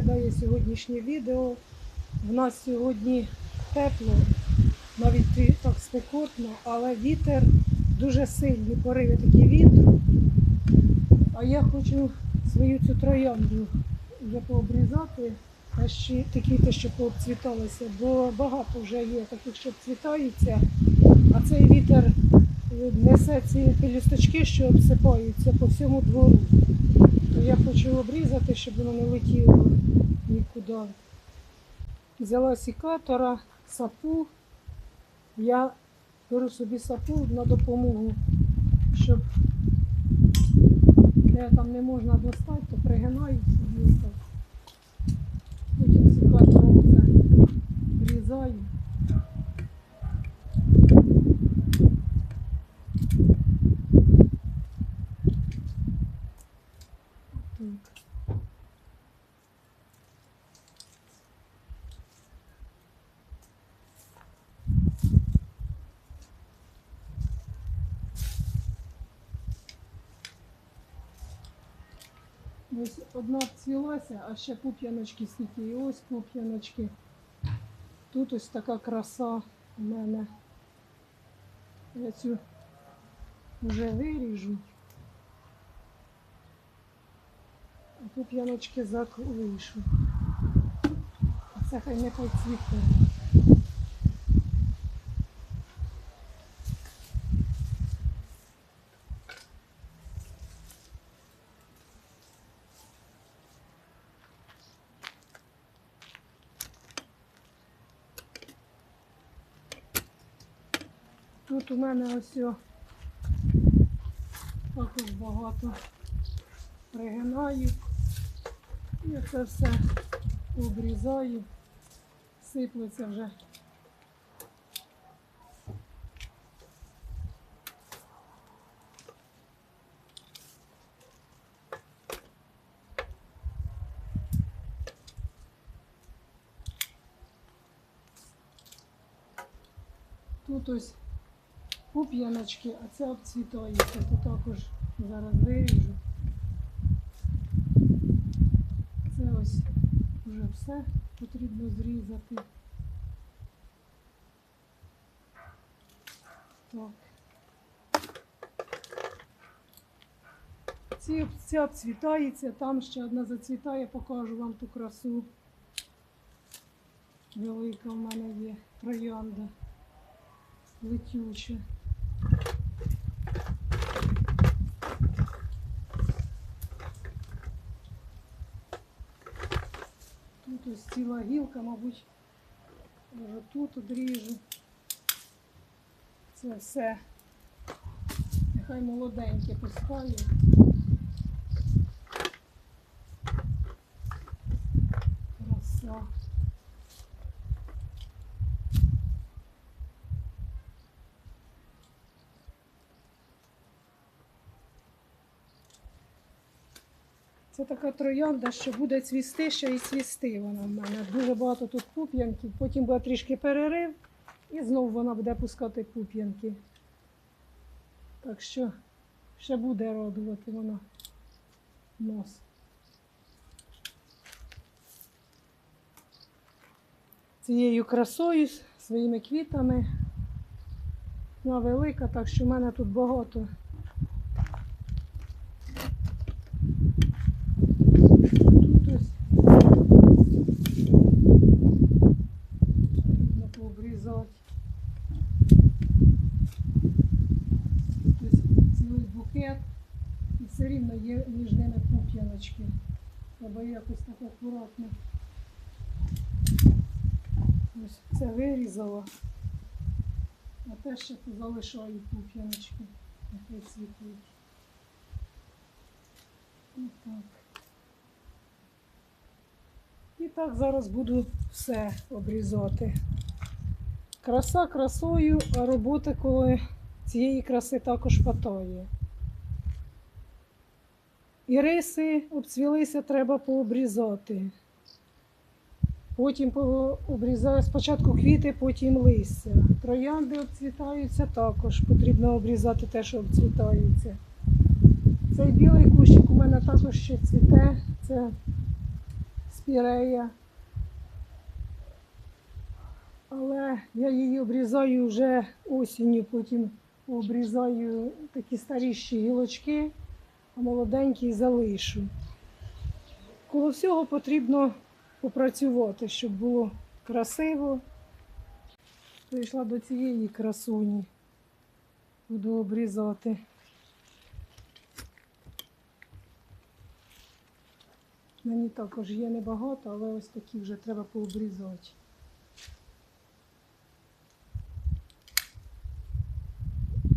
виглядає сьогоднішнє відео. В нас сьогодні тепло, навіть так спекотно, але вітер дуже сильний, пориви такі вітру. А я хочу свою цю троянду вже пообрізати, а ще такі те, що пообцвіталися, бо багато вже є таких, що обцвітаються, а цей вітер несе ці пелюсточки, що обсипаються по всьому двору. То я хочу обрізати, щоб воно не летіло нікуди. Взяла сікатора, сапу. Я беру собі сапу на допомогу, щоб де там не можна достати, то пригинаю так. Потім сікатором це врізаю. Так. Ось одна цвілася, а ще пуп'яночки скільки. І ось пуп'яночки. Тут ось така краса у мене. Я цю вже виріжу. А пуп'яночки заклишу. А це хай не поцвіте. Тут у мене ось також багато пригинаю. І це все обрізаю, сиплеться вже. Тут ось пуп'яночки, а це обцвітається, то також зараз виріжу. Це ось вже все потрібно зрізати. Так. Ці, ця обцвітається, там ще одна зацвітає, покажу вам ту красу. Велика в мене є троянда летюча. Тут ось ціла гілка, мабуть, може тут одріжу. Це все. Нехай молоденьке пускає. Краса. Така троянда, що буде цвісти, ще і цвісти вона в мене. Дуже багато тут пуп'янків, потім буде трішки перерив і знову вона буде пускати пуп'янки. Так що ще буде радувати вона нос. Цією красою, своїми квітами. Вона велика, так що в мене тут багато. Тут ось потрібно пообрізати. Ось цілий букет і все рівно є між ними пуп'яночки. Треба якось так акуратно. Ось це вирізала. А те ще залишаю пуп'яночки. Нехай цвітуть. Отак. І так зараз буду все обрізати. Краса красою, а роботи коли цієї краси також хватає. Іриси обцвілися, треба пообрізати. Потім по- обрізаю спочатку квіти, потім листя. Троянди обцвітаються також. Потрібно обрізати те, що обцвітаються. Цей білий кущик у мене також ще цвіте. Це спірея. Але я її обрізаю вже осінню, потім обрізаю такі старіші гілочки, а молоденькі залишу. Коло всього потрібно попрацювати, щоб було красиво. Прийшла до цієї красуні. Буду обрізати. Мені також є небагато, але ось такі вже треба пообрізати.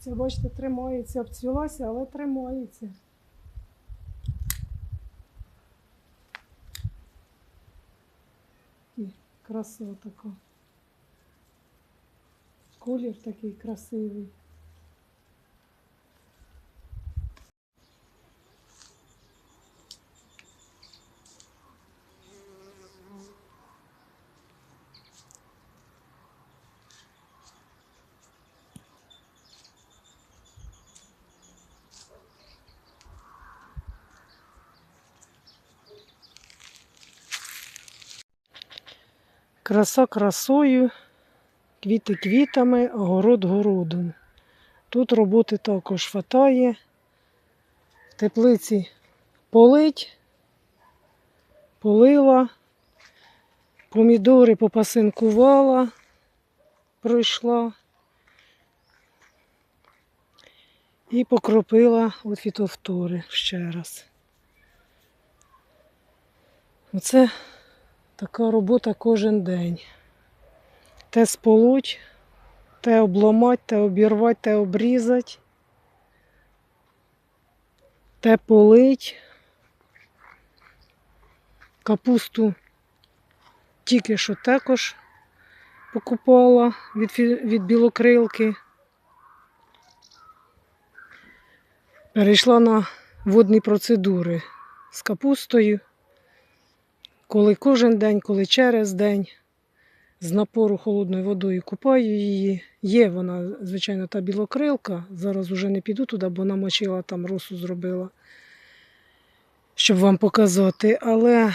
Це, бачите, тримається, обцвілася, але тримається. І краса така. Колір такий красивий. Краса красою, квіти квітами, а город городом. Тут роботи також хватає. В теплиці полить, полила, помідори попасинкувала, пройшла і покропила фітофтори ще раз. Оце Така робота кожен день. Те сполоть, те обламать, те обірвати, те обрізати, те полить. Капусту тільки що також покупала від, від білокрилки. Перейшла на водні процедури з капустою коли кожен день, коли через день з напору холодною водою купаю її. Є вона, звичайно, та білокрилка. Зараз вже не піду туди, бо намочила там росу зробила, щоб вам показати. Але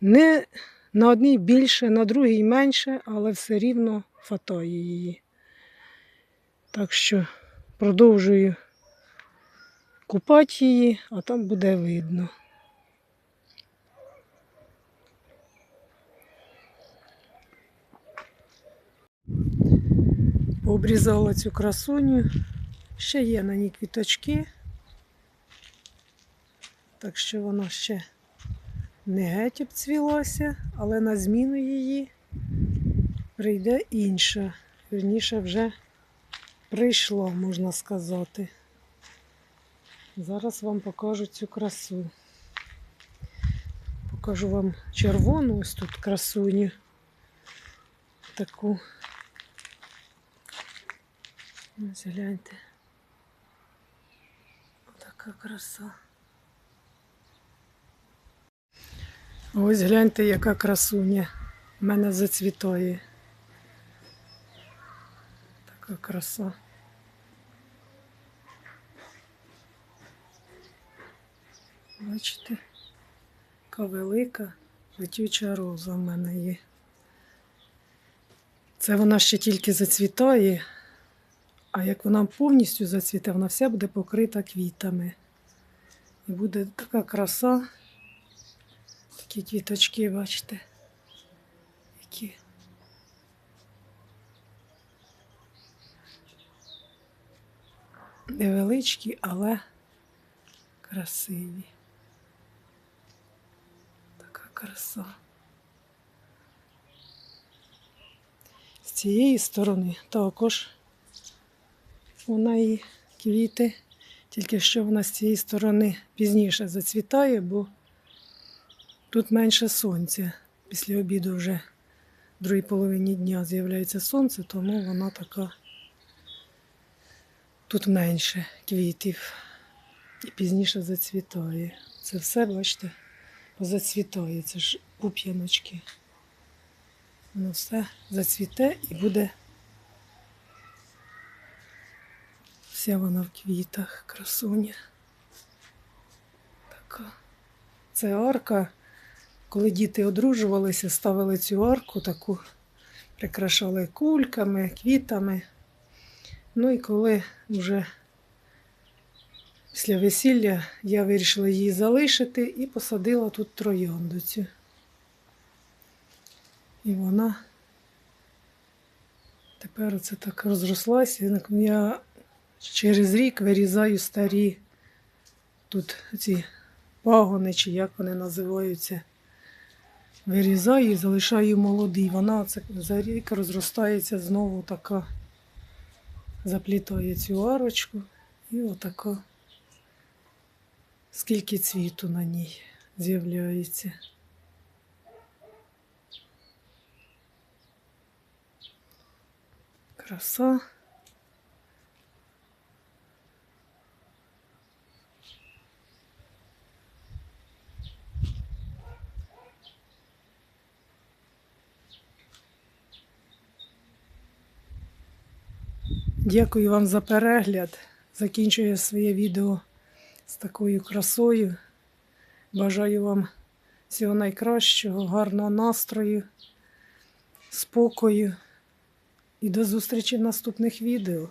не на одній більше, на другій менше, але все рівно фатає її. Так що продовжую купати її, а там буде видно. Обрізала цю красуню. Ще є на ній квіточки. Так що вона ще не геть обцвілася, але на зміну її прийде інша. Вірніше вже прийшла, можна сказати. Зараз вам покажу цю красу. Покажу вам червону ось тут красуню. Таку. Ось гляньте. Така краса. Ось гляньте, яка красуня. В мене зацвітає. Така краса. Бачите, яка велика летюча роза в мене є. Це вона ще тільки зацвітає. А як вона повністю зацвіте, вона вся буде покрита квітами. І буде така краса. Такі квіточки, бачите, які. Невеличкі, але красиві. Така краса. З цієї сторони також вона і квіти, тільки що вона з цієї сторони пізніше зацвітає, бо тут менше сонця. Після обіду вже в другій половині дня з'являється сонце, тому вона така тут менше квітів і пізніше зацвітає. Це все, бачите, позацвітає. Це ж пуп'яночки. Воно все зацвіте і буде Вся вона в квітах, красуня. Така. Це арка коли діти одружувалися, ставили цю арку таку, прикрашали кульками, квітами. Ну і коли вже після весілля я вирішила її залишити і посадила тут троянду цю. І вона тепер оце так розрослася. Я через рік вирізаю старі тут ці пагони, чи як вони називаються. Вирізаю і залишаю молодий. Вона за рік розростається знову така, заплітає цю арочку і отака, скільки цвіту на ній з'являється. Краса. Дякую вам за перегляд. Закінчую своє відео з такою красою. Бажаю вам всього найкращого, гарного настрою, спокою і до зустрічі в наступних відео.